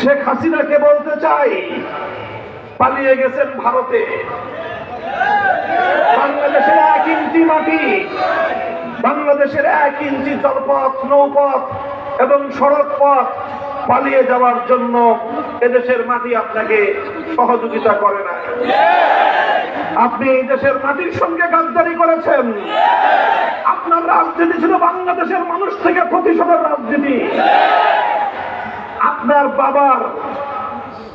শেখ হাসিনাকে বলতে চাই, পালিয়ে গেছেন ভারতে। বাংলাদেশের এক ইঞ্চি মাটি, বাংলাদেশের এক ইঞ্চি জলপথ, নৌপথ এবং সড়ক পথ পালিয়ে যাওয়ার জন্য এদেশের মাটি আপনাকে সহযোগিতা করে না আপনি এই দেশের মাটির সঙ্গে গাদ্দারি করেছেন। আপনার রাজনীতি ছিল বাংলাদেশের মানুষ থেকে প্রতিশোধের রাজনীতি। আপনার বাবার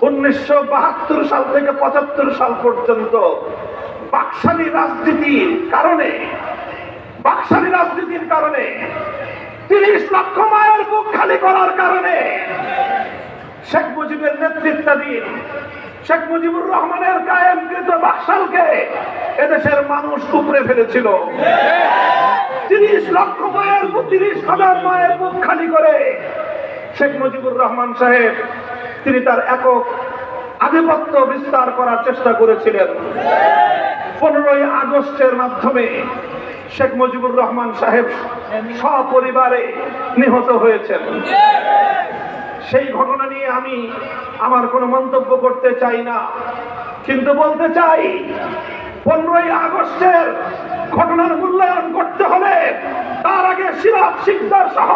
উনিশশো বাহাত্তর সাল থেকে পঁচাত্তর সাল পর্যন্ত বাকশালী রাজনীতির কারণে, বাকশালী রাজনীতির কারণে, তিরিশ লক্ষ মায়ের বুক খালি করার কারণে শেখ মুজিবের নেতৃত্বাধীন, শেখ মুজিবুর রহমানের কায়েমকৃত বাকশালকে এদেশের মানুষ উপরে ফেলেছিল। তিরিশ লক্ষ মায়ের তিরিশ হাজার মায়ের বুক খালি করে শেখ মুজিবুর রহমান সাহেব, তিনি তার একক আধিপত্য বিস্তার করার চেষ্টা করেছিলেন। পনেরোই আগস্টের মাধ্যমে শেখ মুজিবুর রহমান সাহেব সপরিবারে নিহত হয়েছেন। সেই ঘটনা নিয়ে আমি আমার কোনো মন্তব্য করতে চাই না, কিন্তু বলতে চাই, পনেরোই আগস্টের ঘটনার মূল্যায়ন করতে হলে সিরাজ সিকদার সহ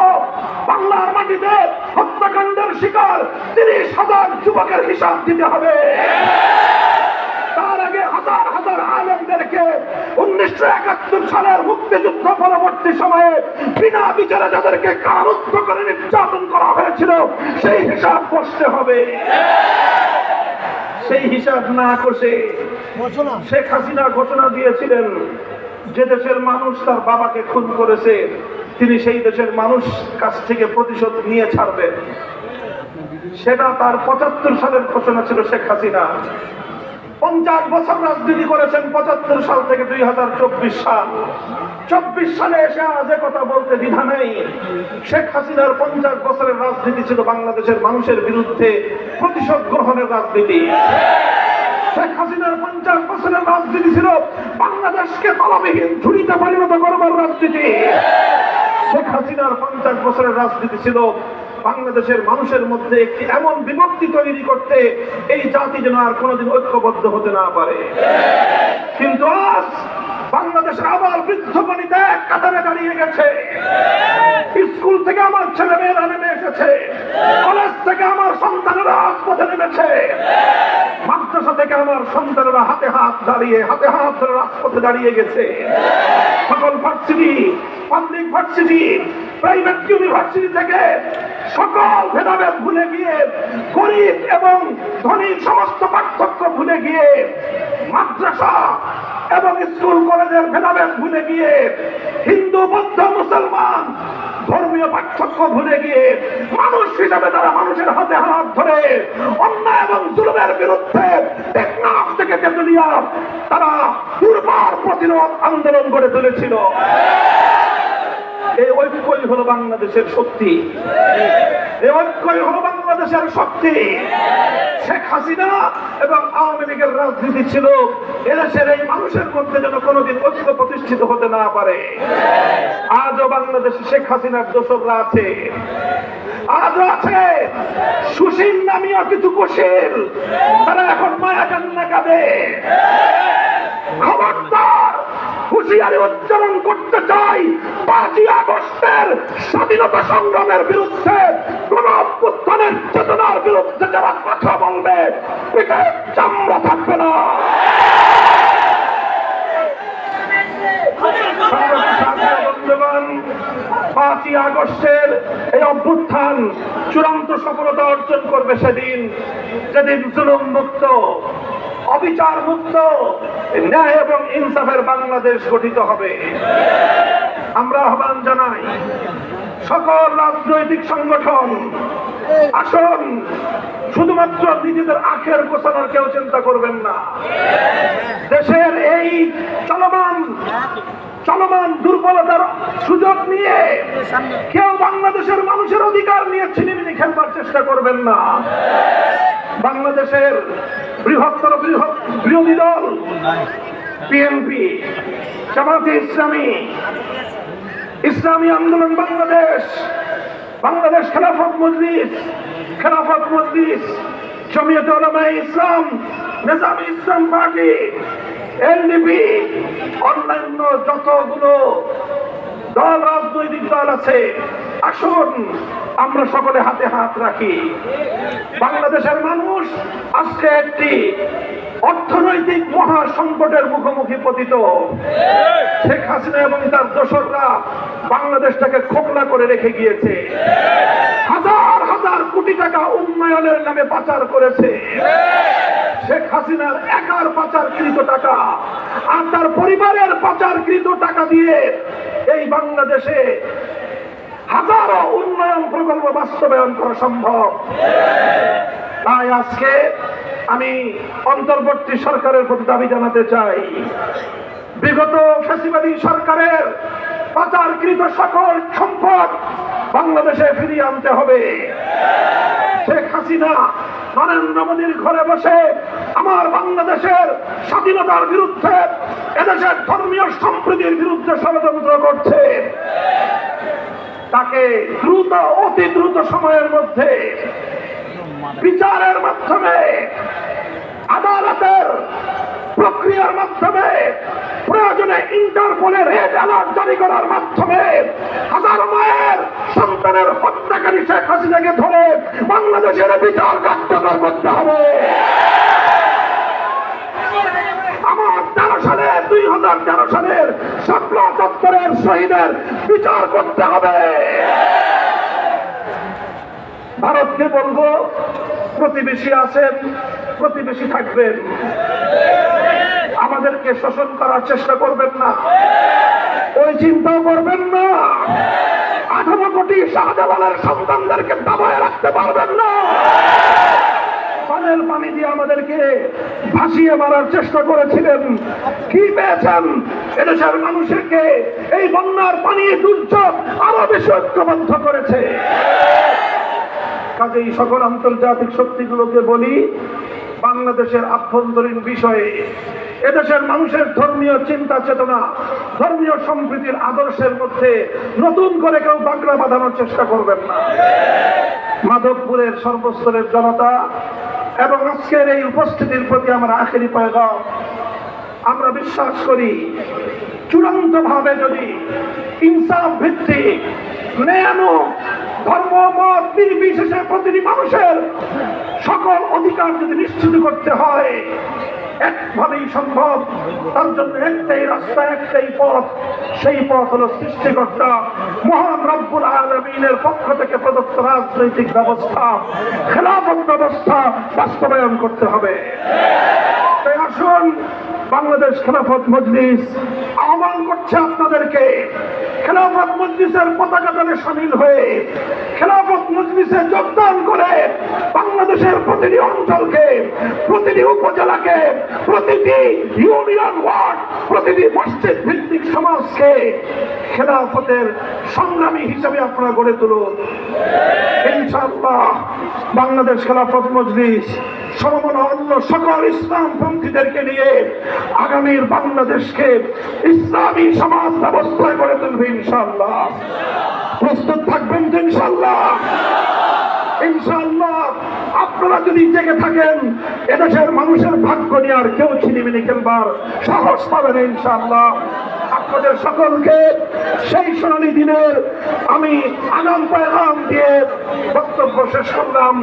বাংলার মাটিতে হত্যাকাণ্ডের শিকার তিরিশ হাজার যুবকের হিসাব দিতে হবে। তার আগে হাজার হাজার আলেমদেরকে উনিশশো একাত্তর সালের মুক্তিযুদ্ধ পরবর্তী সময়ে বিনা বিচারে যাদেরকে কারারুদ্ধ করে নির্যাতন করা হয়েছিল সেই হিসাব করতে হবে। সেই হিসাব না কষে শেখ হাসিনা ঘোষণা দিয়েছিলেন যে দেশের মানুষ তার বাবাকে খুন করেছে তিনি সেই দেশের মানুষ কাছ থেকে প্রতিশোধ নিয়ে ছাড়বেন। সেটা তার পঁচাত্তর সালের ঘোষণা ছিল শেখ হাসিনা। পঞ্চাশ বছর রাজনীতি করেছেন পঁচাত্তর সাল থেকে দুই হাজার চব্বিশ সাল। চব্বিশ সালে এসে আজ কথা বলতে দ্বিধা নেই। শেখ হাসিনার পঞ্চাশ বছরের রাজনীতি ছিল বাংলাদেশের মানুষের বিরুদ্ধে প্রতিশোধ গ্রহণের রাজনীতি। শেখ হাসিনার পঞ্চাশ বছরের রাজনীতি ছিল বাংলাদেশকে তলাবিহীন ঝুড়িতে পরিণত করবার রাজনীতি। শেখ হাসিনার পঞ্চাশ বছরের রাজনীতি ছিল। বাংলাদেশের মানুষের মধ্যে একটি এমন বিভক্তি তৈরি করতে এই জাতি যেন আর কোনোদিন ঐক্যবদ্ধ হতে না পারে। কিন্তু আজ বাংলাদেশের আবার বৃদ্ধ পানিতে এক কাতারে দাঁড়িয়ে গেছে। স্কুল থেকে আমার ছেলে মেয়েরা নেমে এসেছে। কলেজ থেকে আমার সন্তানেরা রাজপথে নেমেছে। মাদ্রাসা থেকে আমার সন্তানেরা হাতে হাত দাঁড়িয়ে, হাতে হাত ধরে রাজপথে দাঁড়িয়ে গেছে। সকল varsity public varsity private university থেকে সকল ভেদাভেদ ভুলে গিয়ে, গরিব এবং ধনীর সমস্ত পার্থক্য ভুলে গিয়ে, মাদ্রাসা এবং স্কুল, কলেজের ভেদাভেদ ভুলে গিয়ে, হিন্দু, বৌদ্ধ, মুসলমান ধর্মীয় পার্থক্য ভুলে গিয়ে, মানুষ হিসাবে তারা মানুষের হাতে হাত ধরে অন্যায় এবং জুলুমের বিরুদ্ধে টেকনাফ থেকে তেতুলিয়া তারা দুর্বার প্রতিরোধ আন্দোলন গড়ে তুলেছিল। এই ঐক্যই হলো বাংলাদেশের শক্তি। এই ঐক্যই হলো বাংলাদেশের শক্তি। শেখ হাসিনা এবং আওয়ামী লীগের রাজনীতি ছিল, এদেশের এই মানুষের মধ্যে যেন কোনোদিন ঐক্য প্রতিষ্ঠিত হতে না পারে। আজও বাংলাদেশে শেখ হাসিনার দোষকরা আছে। আজও আছে। সুশীল নামীয় কিছু কুশীল, তারা এখন মায়া কান্না কাঁদে। খবরদার! হুঁশিয়ারি উচ্চারণ করতে চাই। পাঁচই আগস্টের স্বাধীনতা সংগ্রামের বিরুদ্ধে কোন অভ্যুত্থানের চেতনার বিরুদ্ধে যারা কথা বলবে চামড়া থাকবে না। পাঁচই আগস্টের এই অভ্যুত্থান চূড়ান্ত সফলতা অর্জন করবে সেদিন, যেদিন জুলুম মুক্ত অবিচার মুক্ত ন্যায় এবং ইনসাফের বাংলাদেশ গঠিত হবে। আমরা আহ্বান জানাই সকল রাজনৈতিক সংগঠন, আসুন, শুধুমাত্র নিজেদের আখের গোছানোর কেউ চিন্তা করবেন না। দেশের এই চলমান চলমান দুর্বলতার সুযোগ নিয়ে কেউ বাংলাদেশের মানুষের অধিকার নিয়ে ছিনিমিনি খেলবার চেষ্টা করবেন না। বাংলাদেশের বৃহত্তর বৃহৎ বিরোধী দল বিএনপি জামাতে ইসলামী ইসলামী আন্দোলন বাংলাদেশ বাংলাদেশ খেলাফত মজলিস খেলাফত মজলিস, জমিয়ত ইসলাম, নিজামী ইসলাম পার্টি এলডিপি অন্যান্য যতগুলো দল, রাজনৈতিক দল আছে আসুন, আমরা সকলে হাতে হাত রাখি। বাংলাদেশের মানুষ আজকে একটি অর্থনৈতিক মহা সংকটের মুখোমুখি পতিত। শেখ হাসিনা এবং তার দোসররা বাংলাদেশটাকে খোকলা করে রেখে গিয়েছে। হাজার হাজার কোটি টাকা উন্নয়নের নামে পাচার করেছে। শেখ হাসিনার একার পাচারকৃত টাকা আর তার পরিবারের পাচারকৃত টাকা দিয়ে এই বাংলাদেশে হাজারো উন্নয়ন প্রকল্প বাস্তবায়ন করা সম্ভব। তাই আজকে আমি অন্তর্বর্তী সরকারের প্রতি দাবি জানাতে চাই। বিগত ফ্যাসিবাদী সরকারের পাচারকৃত সকল সম্পদ বাংলাদেশে ফিরিয়ে আনতে হবে। শেখ হাসিনা, নরেন্দ্র মোদীর ঘরে বসে আমার বাংলাদেশের স্বাধীনতার বিরুদ্ধে এদেশের ধর্মীয় সম্প্রীতির বিরুদ্ধে ষড়যন্ত্র করছে। তাকে দ্রুত, অতি দ্রুত সময়ের মধ্যে বিচারের মাধ্যমে, আদালতের প্রক্রিয়ার মাধ্যমে, প্রয়োজনে ইন্টারপোলের রেড অ্যালার্ট জারি করার মাধ্যমে হাজার মায়ের সন্তানের হত্যাকারী শেখ হাসিনাকে ধরে বাংলাদেশের বিচার কার্যকর করতে হবে আমার তেরো সালের দুই হাজার তেরো সালের শাপলা চত্বরের শহীদের বিচার করতে হবে। ভারতকে বলব, প্রতিবেশী আছেন, প্রতিবেশী থাকবেন। আমাদেরকে শোষণ করার চেষ্টা করবেন না। ওই চিন্তাও করবেন না। আঠারো কোটি শাহজালালের সন্তানদেরকে দাবায় রাখতে পারবেন না। পানের পানি দিয়ে আমাদেরকে ভাসিয়ে মারার চেষ্টা করেছিলেন। কি পেয়েছেন? এদেশের মানুষকে এই বন্যার পানি দুর্যোগ আরও বেশি ঐক্যবদ্ধ করেছে। কাজেই সকল আন্তর্জাতিক শক্তিগুলোকে বলি, বাংলাদেশের আভ্যন্তরীণ বিষয়ে, এদেশের মানুষের ধর্মীয় চিন্তা চেতনা, ধর্মীয় সম্প্রীতির আদর্শের মধ্যে নতুন করে কেউ বাংলা বাঁধানোর চেষ্টা করবেন না। মাধবপুরের সর্বস্তরের জনতা এবং আজকের এই উপস্থিতির প্রতি আমার আখেরি পয়গাম, আমরা বিশ্বাস করি চূড়ান্ত ভাবে যদি ইনসাফ ভিত্তিক ন্যায়ানো ধর্ম, মত, নির্বিশেষে প্রতিটি মানুষের সকল অধিকার যদি নিশ্চিত করতে হয় একভাবেই সম্ভব। তার জন্য একটাই রাস্তা, একটাই পথ। সেই পথ হলো সৃষ্টিকর্তা, মহান রব্বুল আলমিনের পক্ষ থেকে প্রদত্ত রাজনৈতিক ব্যবস্থা, খেলাফত ব্যবস্থা বাস্তবায়ন করতে হবে। তাই আসুন, বাংলাদেশ খেলাফত মজলিস আহ্বান করছে আপনাদেরকে। খেলাফত মজলিসের পতাকা দলে সামিল হয়ে খেলাফত মজলিসে যোগদান করে বাংলাদেশের প্রতিটি অঞ্চলকে, প্রতিটি উপজেলাকে, প্রতিটি ইউনিয়ন ওয়ার্ড, প্রতিটি মসজিদ ভিত্তিক সমাজকে খেলাফতের সংগ্রামী হিসাবে আপনারা গড়ে তুলুন। ইনশাআল্লাহ বাংলাদেশ খেলাফত মজলিস সমমনা অন্য সকল ইসলাম পন্থীদেরকে নিয়ে আগামীর বাংলাদেশকে ইসলামী সমাজ ব্যবস্থায় গড়ে তুলবে ইনশাআল্লাহ। প্রস্তুত থাকবেন তো ইনশাআল্লাহ? ইনশাআল্লাহ। আপনারা যদি জেগে থাকেন, এদেশের মানুষের ভাগ্য নিয়ে আর কেউ ছিনিমিনি খেলবার সাহস পাবেন ইনশাল্লাহ আপনাদের সকলকে সেই সোনালী দিনের আমি আগাম পায়গাম দিয়ে বক্তব্য শেষ করলাম।